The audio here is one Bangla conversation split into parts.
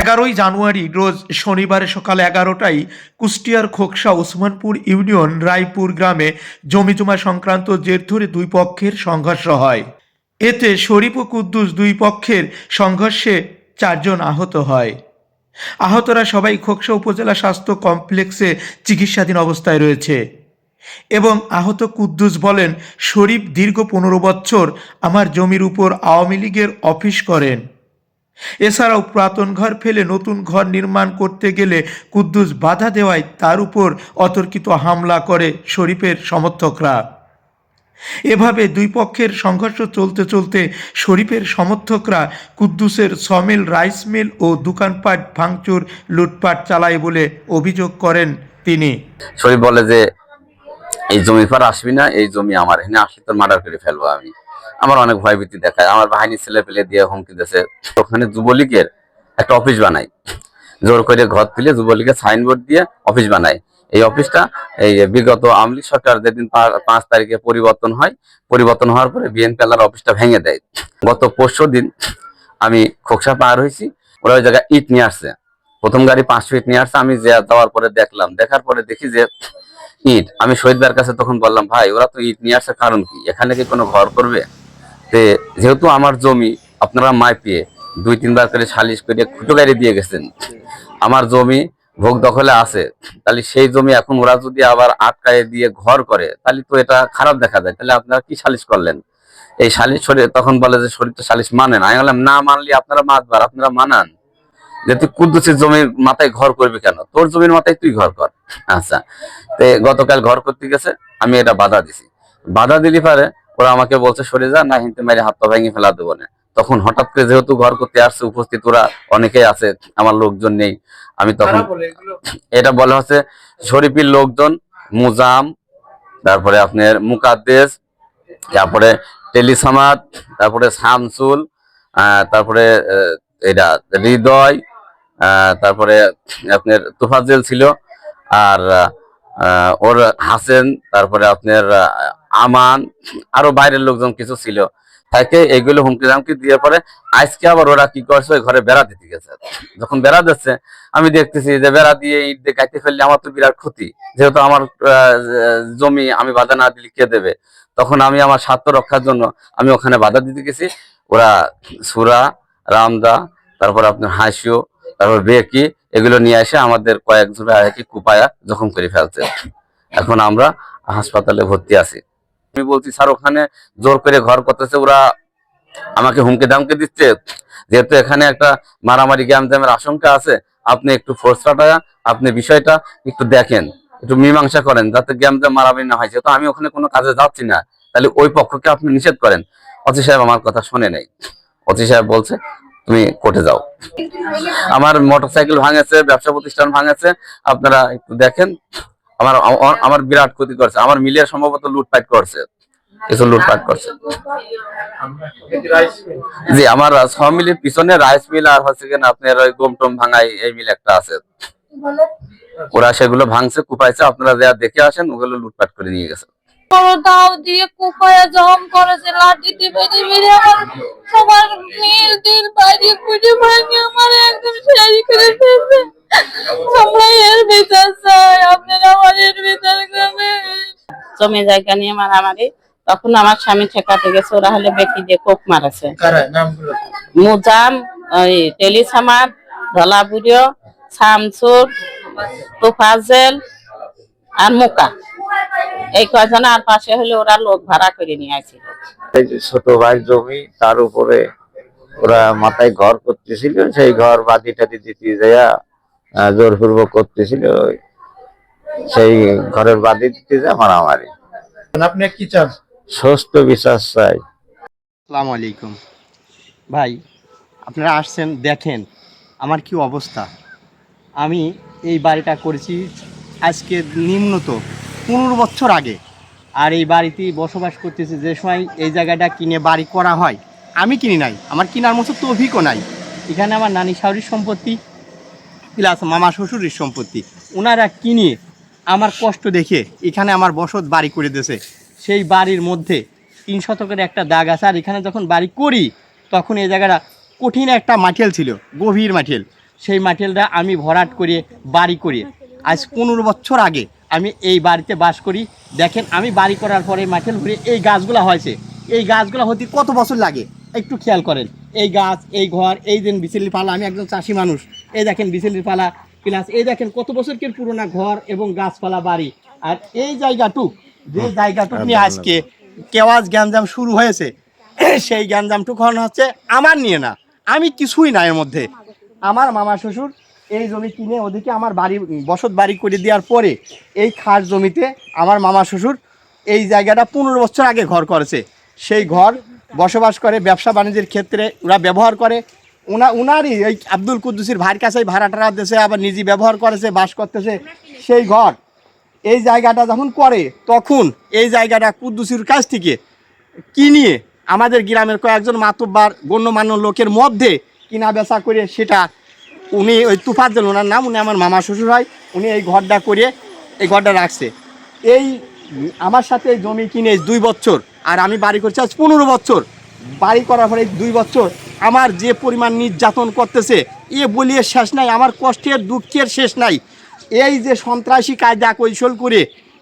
এগারোই জানুয়ারি রোজ শনিবার সকাল এগারোটায় কুষ্টিয়ার খোকসা ওসমানপুর ইউনিয়ন রায়পুর গ্রামে জমিজমা সংক্রান্ত জের ধরে দুই পক্ষের সংঘর্ষ হয়। এতে শরীফ ও কুদ্দুস দুই পক্ষের সংঘর্ষে চারজন আহত হয়। আহতরা সবাই খোকসা উপজেলা স্বাস্থ্য কমপ্লেক্সে চিকিৎসাধীন অবস্থায় রয়েছে। এবং আহত কুদ্দুস বলেন, শরীফ দীর্ঘ পনেরো বছর আমার জমির উপর আওয়ামী লীগের অফিস করেন। এছাড়াও পুরাতন ঘর ফেলে নতুন ঘর নির্মাণ করতে গেলে কুদ্দুস বাধা দেওয়ায় তার উপর অতর্কিত হামলা করে শরীফের সমর্থকরা। এভাবে দুই পক্ষের সংঘর্ষ চলতে চলতে শরীফের সমর্থকরা কুদ্দুসের সমিল রাইস মিল ও দোকানপাট ভাঙচুর, লুটপাট চালায় বলে অভিযোগ করেন তিনি। শরীফ বলে যে এই জমি পর আসবি না, এই জমি আমার। এখানে আসলে তোর মার্ডার করে ফেলব আমি। আমার অনেক ভয়ভীতি দেখায়। আমার বাহিনী ছেলে পেলে দিয়ে হুমকি দিয়েছে। ওখানে যুবলীগের একটা অফিস বানাই জোর করে ঘর তুলে যুবলীগের সাইনবোর্ড দিয়ে অফিস বানাই এই অফিসটা এই বিগত আমলি সরকার যেদিন পাঁচ তারিখে পরিবর্তন হয়, পরিবর্তন হওয়ার পরে বিএনপি আল্লাহর অফিসটা ভেঙে দেয়। গত পরশু দিন আমি খোকসা পার হয়েছি, ওরা ওই জায়গায় ইট নিয়ে আসছে। প্রথম গাড়ি পাঁচশো ইট নিয়ে আসছে, আমি যাওয়ার পরে দেখলাম। দেখার পরে দেখি যে ইট আমি শহীদ ভাইয়ের কাছে তখন বললাম, ভাই, ওরা তো ইট নিয়ে আসার কারণ কি? এখানে কি কোনো ঘর করবে? তে যেহেতু আমার জমি, আপনারা মাইপিয়ে দুই, তিনবার করে সালিশ করে খুঁটো গাড়ি দিয়ে গেছেন। আমার জমি ভোগ দখলে আছে, তাহলে সেই জমি এখন ওরা যদি আবার আটকায় দিয়ে ঘর করে, তাহলে তো এটা খারাপ দেখা যায়। তাহলে আপনারা কি সালিশ করলেন? এই সালিশ শরীর তখন বলে যে শরীর তো সালিশ মানে না। আমি বললাম, না মানলে আপনারা মাতবার, আপনারা মানান। যে তুই কুদ্দুসের জমির মাথায় ঘর করবি কেন? তোর জমির মাথায় তুই ঘর কর। আচ্ছা তে গতকাল ঘর করতে গেছে আমি এটা বাধা দিছি। বাধা দিলি পারে ওরা আমাকে বলছে সরে যা না হিনতে মেরে হাত পা ভেঙে ফেলা দেবো না। তখন হঠাৎ করে যেহেতু ঘর করতে আসছে উপস্থিত ওরা অনেকেই আছে আমার লোকজন নেই। আমি তখন এটা বলা হচ্ছে শরীফির লোকজন মুজাম তারপরে আপনার মুকাদ্দেস তারপরে টেলিসামাদ তারপরে শামসুল আহ, তারপরে এটা হৃদয় তারপরে আপনার তুফাজেল ছিল, আর ওর হাসেন, তারপরে আপনার আমান, আরও বাইরের লোকজন কিছু ছিল। তাকে এইগুলো হুমকি জামকি দিয়ে পরে আজকে আবার ওরা কি করছে, ঘরে বেড়া দিতে গেছে। যখন বেড়া দিচ্ছে, আমি দেখতেছি যে বেড়া দিয়ে ইট দিয়ে কাটতে ফেললে আমার তো বিরাট ক্ষতি। যেহেতু আমার জমি আমি বাধা না দিলে কে দেবে? তখন আমি আমার স্বার্থ রক্ষার জন্য আমি ওখানে বাধা দিতে গেছি। ওরা সুরা, রামদা, তারপর আপনার হাসিও তারপর বেকি এগুলো নিয়ে এসে আমাদের কয়েক জোড়া কি কুপায়া জখম করে ফেলছে। এখন আমরা হাসপাতালে ভর্তি আছি। আমি বলছি, স্যার, ওখানে জোর করে ঘর করতেছে, ওরা আমাকে হুমকি দামকে দিচ্ছে। যেহেতু এখানে একটা মারামারি গ্যাম জ্যামের আশঙ্কা আছে, আপনি একটু ফোর্স কাটায়া আপনি বিষয়টা একটু দেখেন, একটু মীমাংসা করেন, যাতে গ্যাম জ্যাম মারামারি না হয়। যেহেতু আমি ওখানে কোনো কাজে যাচ্ছি না, তাহলে ওই পক্ষকে আপনি নিষেধ করেন। অতি সাহেব আমার কথা শুনে নেই। অতি সাহেব বলছে তুমি কোর্টে যাও। আমার মোটরসাইকেল ভাঙেছে, ব্যবসা প্রতিষ্ঠান ভাঙেছে, আপনারা একটু দেখেন। আমার, আমার- বিরাট ক্ষতি করছে। আমার মিলিয়ে সম্ভবত লুটপাট করছে। কিছু লুটপাট করছে। জি, আমার ছ মিলের পিছনে রাইস মিল আর হচ্ছে কিনা আপনার ওই গোমটম ভাঙাই এই মিল একটা আছে। ওরা সেগুলো ভাঙছে, কুপাইছে, আপনারা যা দেখে আসেন, ওগুলো লুটপাট করে নিয়ে গেছে। বড় দাও দিয়ে কুপায়া জম করেছে লাঠি টিপে টিপে আমার সবার মিল দিল বাইরে খুঁজে ভাঙে আমার একদম শেষ করে ফেলছে আমরা এর বিচার চাই আপনারা আমার এর বিচার করবেন। জমি জায়গা নিয়ে মারামারি তখন আমার স্বামী ঠেকাতে গেছে ওরা হলে বেটি দিয়ে কোপ মারেছে। মুজাম ওই টেলিসামার ধলাবুড়িও শামসুর তোফাজেল আর মুকা। এই কয়জন আর পাশে হলে ওরা লোক ভাড়া করে নিয়ে আসছিল এই যে ছোট ভাই জমি তার উপরে ওরা মাথায় ঘর করতেছিল সেই ঘর বাদি টাদি দিতে যাইয়া জোরপূর্বক করতেছিল। সেই ঘরের বাদি দিতে যা মারামারি। আপনি কি চান? সুস্থ বিশ্বাস চাই। আসসালামু আলাইকুম। ভাই আপনারা আসছেন দেখেন আমার কি অবস্থা। আমি এই বাড়িটা করেছি আজকে নিম্নত পনেরো বছর আগে। আর এই বাড়িতেই বসবাস করতেছি যে সময় এই জায়গাটা কিনে বাড়ি করা হয়। আমি কিনি নাই, আমার কেনার মতো তো অভিজ্ঞ নাই। এখানে আমার নানি শাহরির সম্পত্তি, প্লাস মামা শ্বশুরের সম্পত্তি। ওনারা কিনে আমার কষ্ট দেখে এখানে আমার বসত বাড়ি করে দিয়েছে। সেই বাড়ির মধ্যে তিন শতকের একটা দাগ আছে, আর এখানে যখন বাড়ি করি, তখন এই জায়গাটা কঠিন একটা মাঠেল ছিল, গভীর মাঠেল। সেই মাঠেলটা আমি ভরাট করে বাড়ি করে। আজ পনেরো বছর আগে আমি এই বাড়িতে বাস করি। দেখেন আমি বাড়ি করার পরে মাঠেল ভরে এই গাছগুলো হয়েছে। এই গাছগুলো হতে কত বছর লাগে? একটু খেয়াল করেন। এই গাছ এই ঘর এই দেন বিচেলির পালা আমি একজন চাষি মানুষ। এই দেখেন বিচেলির পালা প্লাস এই দেখেন কত বছর বছরকের পুরোনো ঘর এবং গাছপালা বাড়ি। আর এই জায়গাটুক যে জায়গাটুক নিয়ে আজকে কেওয়াজ গ্যাঞ্জাম শুরু হয়েছে সেই গ্যাঞ্জামটুক হচ্ছে আমার নিয়ে না। আমি কিছুই না এর মধ্যে। আমার মামা শ্বশুর এই জমি কিনে ওদিকে আমার বাড়ি, বসত বাড়ি করে দেওয়ার পরে এই খাস জমিতে আমার মামা শ্বশুর এই জায়গাটা পনেরো বছর আগে ঘর করেছে। সেই ঘর বসবাস করে, ব্যবসা বাণিজ্যের ক্ষেত্রে ওরা ব্যবহার করে। ওনা উনারই ওই আব্দুল কুদ্দুসির ভাইয়ের কাছেই ভাড়া টাড়া দিয়েছে, আবার নিজে ব্যবহার করেছে, বাস করতেছে। সেই ঘর, এই জায়গাটা যখন করে, তখন এই জায়গাটা কুদ্দুসির কাছ থেকে কিনিয়ে আমাদের গ্রামের কয়েকজন মাতব্বার, গণ্যমান্য লোকের মধ্যে কিনা বেচা করে সেটা উনি ওই তুফাজ্জল ওনার নাম উনি আমার মামা শ্বশুর হয়, উনি এই ঘরটা করে এই ঘরটা রাখছে। এই আমার সাথে জমি কিনে দুই বছর, আর আমি বাড়ি করছি আজ পনেরো বছর। বাড়ি করার পরে দুই বছর আমার যে পরিমাণ নির্যাতন করতেছে, এ বলিয়ে শেষ নাই, আমার কষ্টের, দুঃখের শেষ নাই। এই যে সন্ত্রাসী কায়দা কৌশল করে,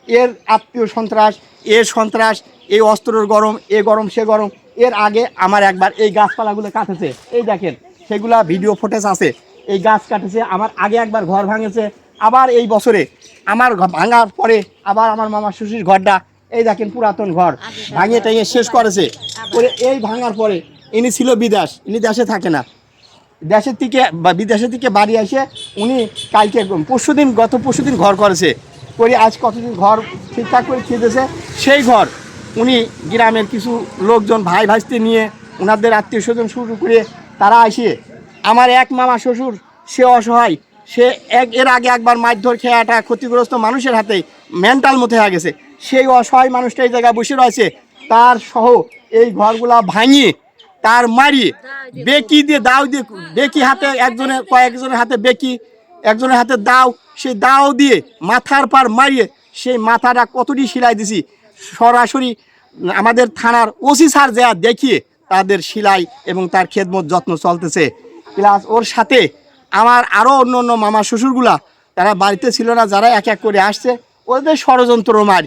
এর আত্মীয় সন্ত্রাস, এর সন্ত্রাস, এই অস্ত্রের গরম, এ গরম, সে গরম, এর আগে আমার একবার এই গাছপালাগুলো কাটেছে। এই দেখেন, সেগুলা ভিডিও ফুটেজ আছে। এই গাছ কাটেছে, আমার আগে একবার ঘর ভাঙেছে, আবার এই বছরে আমার ভাঙার পরে আবার আমার মামা শ্বশুর ঘরটা, এই দেখেন পুরাতন ঘর, ভাঙিয়ে টাঙিয়ে শেষ করেছে। করে এই ভাঙার পরে ইনি ছিল বিদেশ, ইনি দেশে থাকে না। দেশের থেকে বা বিদেশের থেকে বাড়ি এসে উনি কালকে পরশু দিন গত পরশু দিন ঘর করেছে। করে আজ কতদিন ঘর ঠিকঠাক করে খেতেছে, সেই ঘর উনি গ্রামের কিছু লোকজন ভাই ভাইস্তে নিয়ে ওনাদের আত্মীয় স্বজন শুরু করে তারা আসে আমার এক মামা শ্বশুর, সে অসহায়। সে এক, এর আগে একবার মারধর খেয়ে একটা ক্ষতিগ্রস্ত মানুষের হাতে মেন্টাল মতে হয়ে গেছে। সেই অসহায় মানুষটা এই জায়গায় বসে রয়েছে। তার সহ এই ঘরগুলা ভাঙিয়ে, তার মারিয়ে, বেকি দিয়ে দাও দিয়ে, বেকি হাতে একজনের কয়েকজনের হাতে বেকি, একজনের হাতে দাও, সেই দাও দিয়ে মাথার পার মারিয়ে সেই মাথাটা কতটি সেলাই দিছি। সরাসরি আমাদের থানার ওসি স্যার যা দেখিয়ে তাদের সেলাই এবং তার খেদমত যত্ন চলতেছে। প্লাস ওর সাথে আমার আরও অন্য অন্য মামা শ্বশুরগুলা, তারা বাড়িতে ছিল না, যারা এক এক করে আসছে, ওদের ষড়যন্ত্র মার।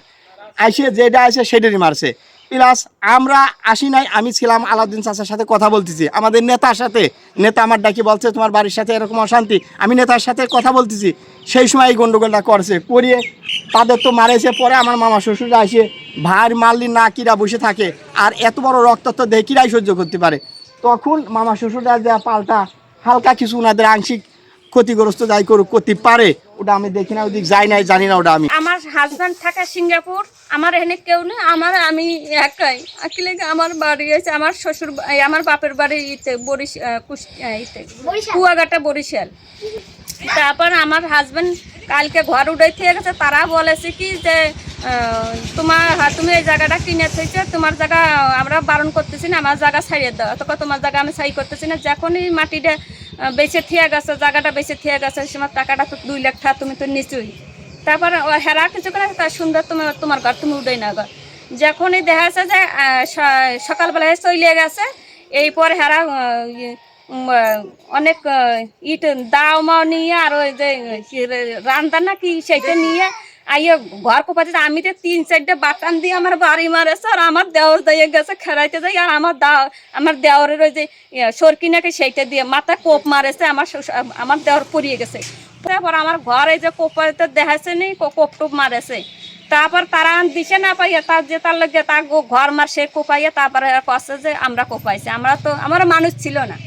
আসে যেটা আসে সেটারই মারছে। প্লাস আমরা আসি নাই, আমি ছিলাম আলাউদ্দিন চাচার সাথে কথা বলতেছি। আমাদের নেতার সাথে, নেতা আমার ডাকি বলছে, তোমার বাড়ির সাথে এরকম অশান্তি। আমি নেতার সাথে কথা বলতেছি। সেই সময় এই গন্ডগোলটা করছে, করিয়ে তাদের তো মারেছে, পরে আমার মামা শ্বশুররা আসে ভার মারলি না, কিরা বসে থাকে? আর এত বড় রক্তাক্ত দেখে কিরাই সহ্য করতে পারে? তখন মামা শ্বশুররা যা পাল্টা হালকা কিছু ওনাদের আংশিক ক্ষতিগ্রস্ত যাই করুক করতে পারে ওটা আমি দেখি না ওদিক যাই নাই জানি না ওটা আমি। আমার হাজব্যান্ড থাকে সিঙ্গাপুর আমার এখানে কেউ নেই আমার আমি একাই। আসলে আমার বাড়ি আছে আমার শ্বশুর আমার বাপের বাড়ি ইতে বরিশ ইতে কুয়াঘাটা বরিশাল। তারপর আমার হাজব্যান্ড কালকে ঘর উঠে থেকে গেছে তারা বলেছে কি যে তোমার তুমি এই জায়গাটা কিনে থেকে তোমার জায়গা আমরা বারণ করতেছি না আমার জায়গা ছাড়িয়ে দাও। তখন তোমার জায়গা আমি ছাই করতেছি না যখনই মাটিটা বেঁচে থিয়ে গেছে জায়গাটা বেঁচে থিয়ে গেছে সে সময় টাকাটা তো দুই লাখ টাকা তুমি তো নিচুই তারপর হেরা কিছু করে তার সুন্দর তুমি তোমার ঘর তুমি উঠেই না ঘর যখনই দেখা যাচ্ছে যে সকালবেলায় চলে গেছে এই পর হেরা ইয়ে, অনেক ইট দাও মাও নিয়ে আর ওই যে কি রে- রান্দা না কি সেইটা নিয়ে আইয়ে ঘর কোপাতে আমি তো তিন চারটে বাটান দিয়ে আমার বাড়ি মারেছে আর আমার দেওর দিয়ে গেছে খেলাইতে যাই আর আমার দাও আমার দেওরের ওই যে ইয়ে, সরকি নাকি সেইটা দিয়ে মাথা কোপ মারেছে আমার আমার দেওর পড়িয়ে গেছে। তারপর আমার ঘরে যে কোপাতে দেখাচ্ছে নি কোপ টোপ মারেছে। তারপর তারা দিছে না পাইয়া তার যে তার লাগে তার ঘর মার সে কোপাইয়া তারপরে কষ্ট যে আমরা কোপাইছি। আমরা তো আমার মানুষ ছিল না।